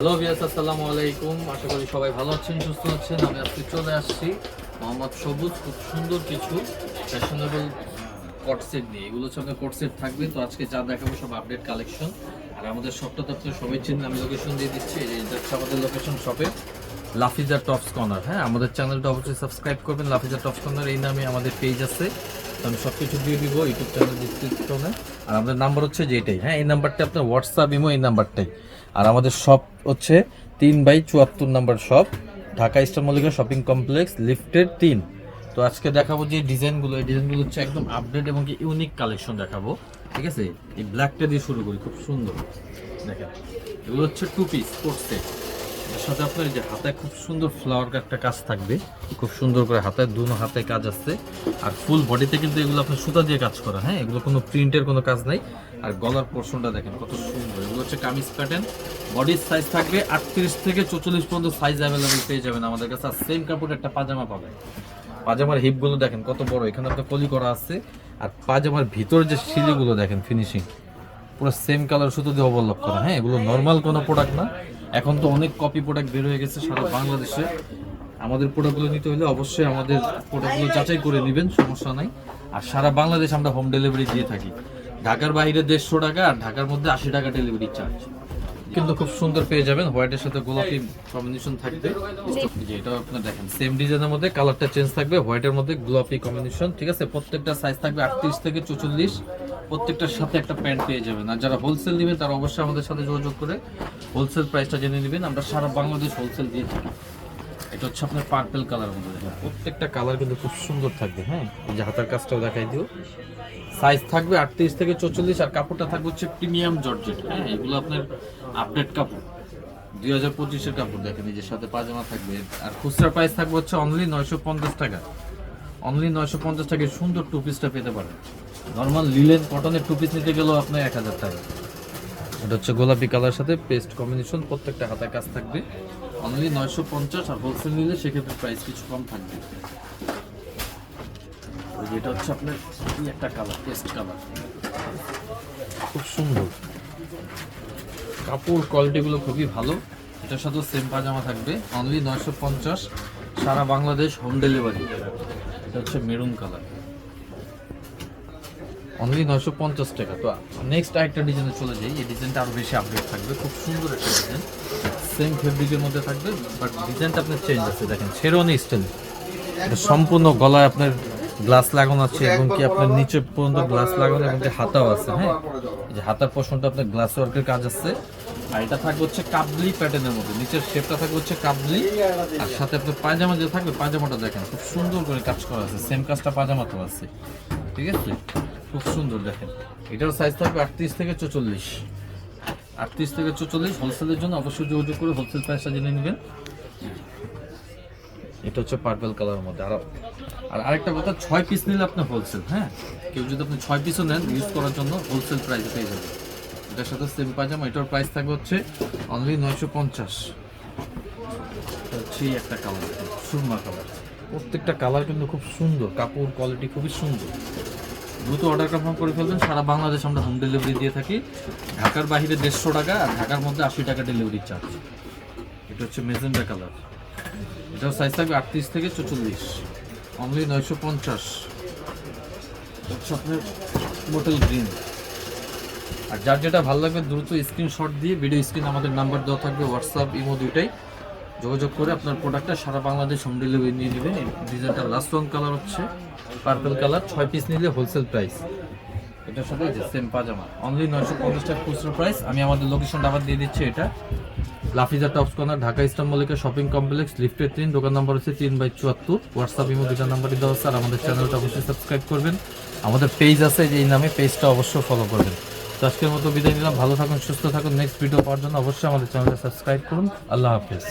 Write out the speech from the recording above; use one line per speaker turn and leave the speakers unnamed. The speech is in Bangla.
হ্যালো বিয়াস আসসালামু আলাইকুম। আশা করি সবাই ভালো আছেন, সুস্থ আছেন। আমি আজকে চলে আসছি মোহাম্মদ সবুজ, খুব সুন্দর কিছু ফ্যাশনেবল কট সেট নিয়ে। এগুলো হচ্ছে আপনার কোট সেট থাকবে। তো আজকে যা দেখাবো সব আপডেট কালেকশন আর আমাদের শপটা তো আপনার সবাই চিনেন আমি লোকেশন দিয়ে দিচ্ছি। এটা হচ্ছে আমাদের লোকেশন শপে লাফিজা টপস কর্নার হ্যাঁ আমাদের চ্যানেলটা অবশ্যই সাবস্ক্রাইব করবেন। লাফিজা টপস কর্নার এই নামে আমাদের পেজ আছে। আমি সব কিছু দিয়ে দিব ইউটিউব চ্যানেল ডিসক্রিপশনে আর আমাদের নাম্বার হচ্ছে যেটাই হ্যাঁ এই নাম্বারটা আপনার হোয়াটসঅ্যাপ ইমো এই নাম্বারটাই আর আমাদের শপ হচ্ছে তিন বাই চুয়াত্তর number shop Dhaka eastern Mallika shopping complex লিফটের তিন। তো আজকে দেখাবো যে ডিজাইনগুলো। এই ডিজাইনগুলো হচ্ছে একদম আপডেট এবং ইউনিক কালেকশন দেখাবো। ঠিক আছে? এই ব্ল্যাকটা দিয়ে শুরু করি, খুব সুন্দর। দেখেন, এগুলো হচ্ছে টু পিস করছে এর সাথে আপনার যে হাতে খুব সুন্দর ফ্লাওয়ার একটা কাজ থাকবে। খুব সুন্দর করে হাতে দুনো হাতে কাজ আছে। আর ফুল বডিতে কিন্তু এগুলো আপনার সুতা দিয়ে কাজ করা হ্যাঁ? এগুলো কোনো প্রিন্টের কোনো কাজ নাই। আর গলার পোর্শনটা দেখেন, কত সুন্দর। এগুলো হচ্ছে কামিজ প্যাটার্ন বডির সাইজ থাকবে আটত্রিশ থেকে চৌচল্লিশ পর্যন্ত সাইজ অ্যাভেলেবেল পেয়ে যাবেন আমাদের কাছে। আর সেম কাপড় একটা পাজামা পাবেন। পাজামার হিপগুলো দেখেন, কত বড়। এখানে আপনার কলি করা আছে। আর পাজামার ভিতর যে সিলিগুলো দেখেন ফিনিশিং পুরো সেম কালার সুতো দিয়ে ওভারলক করা হ্যাঁ? এগুলো নর্মাল কোনো প্রোডাক্ট না। এখন তো অনেক কপি প্রোডাক্ট বের হয়ে গেছে সারা বাংলাদেশে। আমাদের প্রোডাক্টগুলো নিতে হলে অবশ্যই আমাদের প্রোডাক্টগুলো যাচাই করে নেবেন, সমস্যা নাই। আর সারা বাংলাদেশ আমরা হোম ডেলিভারি দিয়ে থাকি। ঢাকার বাইরে দেড়শো টাকা, আর ঢাকার মধ্যে আশি টাকা ডেলিভারি চার্জ কিন্তু খুব সুন্দর পেয়ে যাবেন হোয়াইটের সাথে গোলাপি কম্বিনেশন থাকবে। যে এটা আপনার দেখেন সেম ডিজাইনের মধ্যে কালারটা চেঞ্জ থাকবে হোয়াইটের মধ্যে গোলাপি কম্বিনেশন ঠিক আছে? প্রত্যেকটা সাইজ থাকবে আটত্রিশ থেকে চৌচল্লিশ। প্রত্যেকটার সাথে একটা প্যান্ট পেয়ে যাবেন। আর যারা হোলসেল নেবেন, তারা অবশ্যই আমাদের সাথে যোগাযোগ করে হোলসেল প্রাইসটা জেনে নেবেন। আমরা সারা বাংলাদেশ হোলসেল দিয়ে থাকি। এটা হচ্ছে আপনার পার্পেল কালার মধ্যে। দেখেন প্রত্যেকটা কালার কিন্তু খুব সুন্দর থাকবে হ্যাঁ? এই যে হাতার কাজটাও দেখাই দিও। সাইজ থাকবে আটত্রিশ থেকে চৌচল্লিশ, আর কাপড়টা থাকবে হচ্ছে প্রিমিয়াম জর্জেট। হ্যাঁ এগুলো আপনার আপডেট কাপড়। দুই হাজার পঁচিশের কাপড় দেখেন নিজের সাথে পাজামা থাকবে। আর খুচরা প্রাইস থাকবে হচ্ছে অনলি নয়শো পঞ্চাশ টাকা। অনলি নয়শো পঞ্চাশ টাকায় সুন্দর টু পিসটা পেতে পারেন। নর্মাল লিলেন কটনের টু পিস নিতে গেলেও আপনার এক হাজার টাকা। এটা হচ্ছে গোলাপি কালার সাথে পেস্ট কম্বিনেশন প্রত্যেকটা হাতায় কাজ থাকবে। অনলি নয়শো পঞ্চাশ আর হোলসেল নিলে সেক্ষেত্রে প্রাইস কিছু কম থাকবে। ওই যে এটা হচ্ছে আপনার একটা কালার পেস্ট কালার খুব সুন্দর। কাপড় কোয়ালিটিগুলো খুবই ভালো। এটার সাথেও সেম পাজামা থাকবে। অনলি নয়শো পঞ্চাশ, সারা বাংলাদেশ হোম ডেলিভারি এটা হচ্ছে মেরুন কালার। অনলি নয়শো পঞ্চাশ টাকা। তো নেক্সট আরেকটা ডিজাইনে চলে যাই। এই ডিজাইনটা আরও বেশি আপডেট থাকবে। খুব সুন্দর একটা ডিজাইন সেম ফেব্রিকের মধ্যে থাকবে বাট ডিজাইনটা আপনার চেঞ্জ আছে। দেখেন শেরওয়ানি স্টাইল সম্পূর্ণ গলায় আপনার গ্লাস লাগানো আছে এবং কি আপনার নিচে পর্যন্ত গ্লাস লাগানো এবং হাতাও আছে হ্যাঁ? যে হাতার পোর্শনটা আপনার গ্লাস ওয়ার্কের কাজ আছে। আর এটা থাকবে হচ্ছে কাবলি প্যাটার্নের মধ্যে। নিচের শেপটা থাকবে হচ্ছে কাবলি। আর সাথে আপনার পায়জামা যে থাকবে, পায়জামাটা দেখেন, খুব সুন্দর করে কাজ করা আছে। সেম কাজটা পায়জামাতেও আছে। ঠিক আছে? খুব সুন্দর, দেখেন। এটার সাইজ থাকবে আটত্রিশ থেকে চৌচল্লিশ। আটত্রিশ থেকে চৌচল্লিশ হোলসেলের জন্য অবশ্যই যোগাযোগ করে হোলসেল প্রাইসটা জেনে নেবেন। এটা হচ্ছে পার্পল কালারের মধ্যে। আর আর আরেকটা কথা, ছয় পিস নিলে আপনি হোলসেল হ্যাঁ? কেউ যদি আপনি ছয় পিসও নেন ইউজ করার জন্য হোলসেল প্রাইস পেয়ে যাবেন। এটার সাথে সেম পাজামা এটার প্রাইস থাকবে হচ্ছে অনলি নয়শো পঞ্চাশ। হচ্ছে একটা কালার সুরমা কালার প্রত্যেকটা কালার কিন্তু খুব সুন্দর, কাপড় কোয়ালিটি খুবই সুন্দর। দ্রুত অর্ডার কনফার্ম করে ফেলবেন, সারা বাংলাদেশ আমরা হোম ডেলিভারি দিয়ে থাকি। ঢাকার বাইরে দেড়শো টাকা, আর ঢাকার মধ্যে আশি টাকা ডেলিভারি চার্জ এটা হচ্ছে মেজেন্ডা কালার এটাও সাইজ থাকবে আটত্রিশ থেকে চৌচল্লিশ। অনলি নয়শো পঞ্চাশ। হচ্ছে আপনার বোটেল গ্রিন আর যার যেটা ভালো লাগবে, দ্রুত স্ক্রিনশট দিয়ে ভিডিও স্ক্রিন আমাদের নাম্বার দেওয়া থাকবে হোয়াটসঅ্যাপ ইমো দুইটাই। যোগাযোগ করে আপনার প্রোডাক্টটা সারা বাংলাদেশ হোম ডেলিভারি নিয়ে নেবেন। ডিজাইনটা লাস্ট ওয়ান কালার হচ্ছে পার্পল কালার ছয় পিস নিলে হোলসেল প্রাইস এটার সাথে যে সেম পাজামা অনলি নয়শো পঞ্চাশ টাকা খুচরো প্রাইস আমি আমাদের লোকেশনটা আবার দিয়ে দিচ্ছি এটা। Lafiza tops corner Dhaka eastern Mallika shopping complex লিফটের তিন দোকান নম্বর হচ্ছে তিন বাই চুয়াত্তর। হোয়াটসঅ্যাপ ইমো দুটা নাম্বারই দেওয়া আছে। আর আমাদের চ্যানেলটা অবশ্যই সাবস্ক্রাইব করবেন। আমাদের পেজ আছে যে এই নামে পেজটা অবশ্যই ফলো করবেন। তো আজকের মতো বিদায় নিলাম। ভালো থাকুন, সুস্থ থাকুন। নেক্সট ভিডিও পাওয়ার জন্য অবশ্যই আমাদের চ্যানেলটা সাবস্ক্রাইব করুন। আল্লাহ হাফেজ।